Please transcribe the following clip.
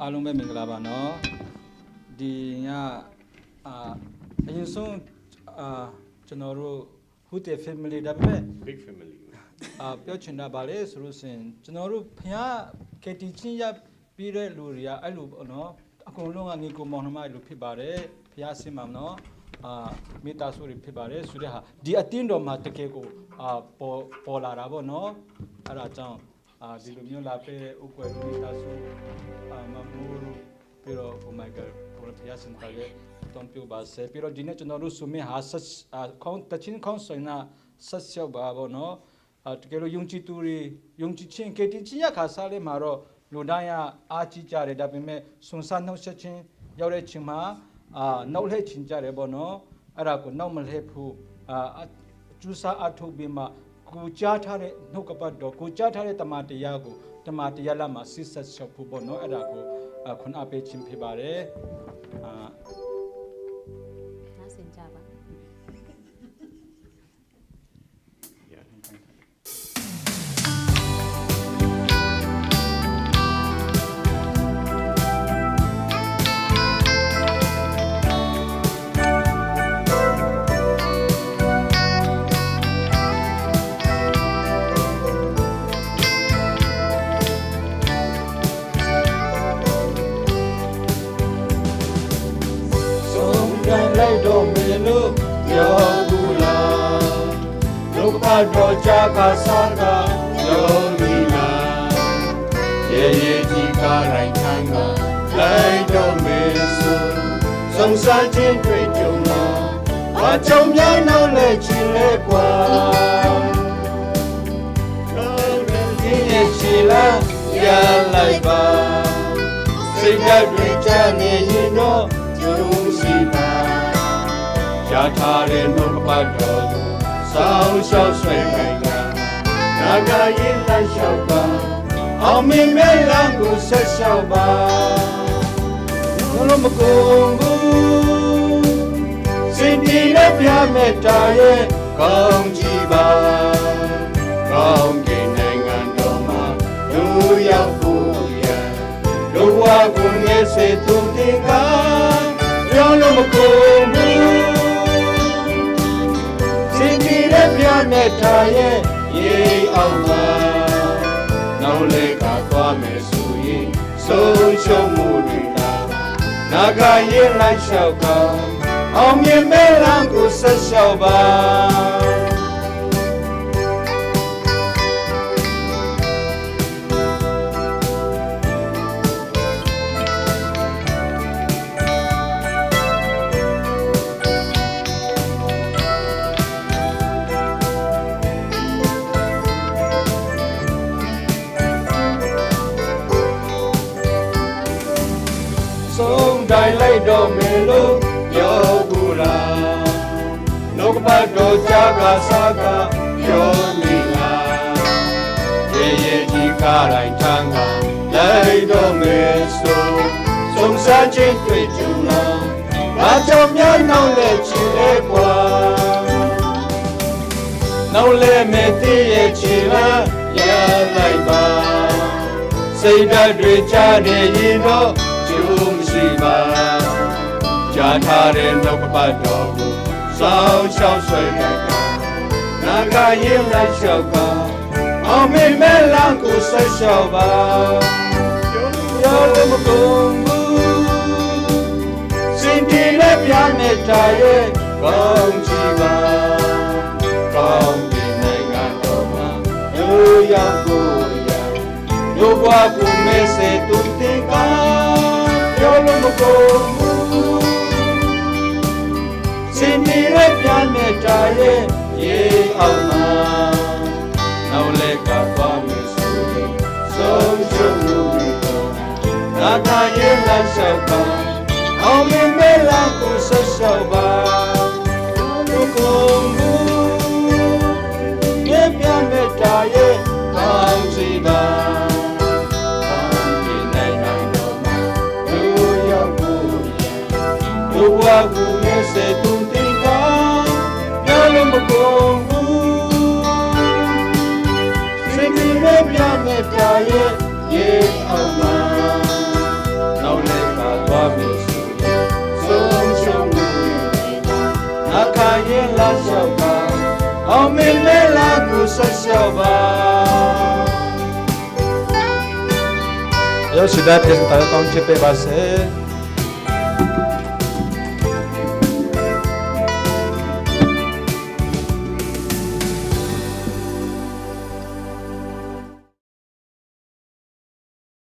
အားလုံးပဲမင်္ဂလာပါနော်ဒီညအာအရင်ဆုံးအာကျွန်တော်တို့ who the family ဒါပေမဲ့ big family အာပြောချင်တာဗာလေဆိုလို့ရှိရင်ကျွန်တော်တို့ဖះကတီချင်းရပြီးတဲ့လူတွေကအဲ့လိုပေါ့နော်အကုန်လုံးကငေကိုမောင်နှမအဲ့လိုဖြစ်ပါတယ်ဖះဆင်းမှာနော်အာမိသားစုတွေဖြစ်ပါတယ်ဆိုတဲ့ဟာဒီအတင်းတော်မှာတကယ်ကိုအာပေါ်ပေါ်လာတာပေါ့နော်အဲ့ဒါကြောင့် အာဒီလိုမျိုးလာပေးတဲ့ဥကွယ်မိသားစုအာမမူတို့ပြီးတော့ oh my god ဘုရားဖះဆင်းပါလေတောင်းပြပါစေပြီးတော့ဒီနေ့ကျွန်တော်တို့ဆုမဟာဆက်အာခေါင်းတချင်းခေါင်းဆိုင်နာဆက်လျှောက်ပါပေါ့နော်အာတကယ်လို့ယုံကြည်သူတွေယုံကြည်ခြင်းကတိချင်းရခါစားလေးမှာတော့လူတိုင်းကအားကြီးကြတယ်ဒါပေမဲ့စွန်ဆန်းနှုတ်ဆက်ခြင်းရောက်တဲ့ချိန်မှာအာနောက်လှည့်ခြင်းကြတယ်ပေါ့နော်အဲ့ဒါကိုနောက်မလှည့်ဘူးအာအကျူစာအထုတ်ပြီးမှ ကိုကြားထားတဲ့နှုတ်ကပတ်တော်ကိုကြားထားတဲ့တမန်တရားကိုတမန်တရားလာမှာစစ်ဆက်ချက်ဖို့ပေါ့နော်အဲ့ဒါကိုအာခွန်အားပေးခြင်းဖြစ်ပါတယ် လောကတော်ကြကစားကပြောမိလားရေရေကြီးကားတိုင်းခံကလိုက်တော့မင်းဆိုဆုံးစားခြင်းတွေ့ကြုံလားဘာကြောင့်များနောက်လဲချင်လဲကွာတော့ရင်ရဲ့ချီလာရလိုက်ပါစိတ်ဓာတ်တွေချနေရင်တော့ကျုံရှိပါရထားတဲ့နှုတ်ကပတ်တော် ကိုစောင်းလျှောက်ဆွဲခိုင်ကနာဂရင်လိုက်လျှောက်ပါအောင်မင်းမဲလမ်းကိုဆက်လျှောက်ပါဘလုံးမကုန်ဘူးစင်တီနဲ့ပြမဲ့တာရဲ့ကောင်းကြည့်ပါကောင်းကင်နိုင်ငံတော်မှာလူရောက်ဖို့ရန်လူဝါကိုငယ်စေသူတင်ကပြောလို့မကုန် ပြနဲ့ထားရဲ့ရေအောင်ပါနောက်လေကသွားမယ်ဆိုရင်ဆုံးရှုံးမှုတွေလားနာဂရင်လိုက်လျှောက်ကအောင်မြင်မဲ့လမ်းကိုဆက်လျှောက်ပါ လိုက်တော့မယ်လို့ပြောဘူးလားနှုတ်ကပတ်တော်ကြကစားကပြောမိလားရေရေကြီးကားတိုင်းထမ်းကလိုက်တော့မယ်ဆိုဆုံးစားခြင်းတွေ့ကြုံလားဘာကြောင့်များနောက်လဲချင်လဲကွာနောက်လဲမဲ့တည်းရဲ့ချင်လားရလိုက်ပါစိတ်ဓာတ်တွေချနေရင်တော့ကျုံ မရှိပါကြားထားတဲ့နှုတ်ကပတ်တော်ကိုစောင်းရှောက်ဆွဲကြကနာဂရင်လိုက်လျှောက်ကအောင်မေမဲလမ်းကိုဆက်လျှောက်ပါရောလို့မကုန်ဘူးစင်တီနဲ့ပြနဲ့တာရဲ့ကောင်းချီပါကောင်းကင်နိုင်ငံတော်မှာလူရောက်ကိုရလူဘွားကူမဲစေသူတင်ကပြောလို့မ ကုန်ဘူးစင်မီရပြနဲ့တာရဲ့ရေအောင်မှာနောက်လဲကသွားမယ်ဆိုရင်ဆုံးရှုံးမှုတွေတော့နာသာရဲ့လက်လျှောက်ပါအောင်မင်းမဲလာကိုဆက် Agumese tuntika Yalumbukongu Sikime byame byaye Ye Allah Nauleka twamisu Somshomuyina Nakaye la shaba Aumile la kusashaba Yo ciudad presentado con Chepe Basel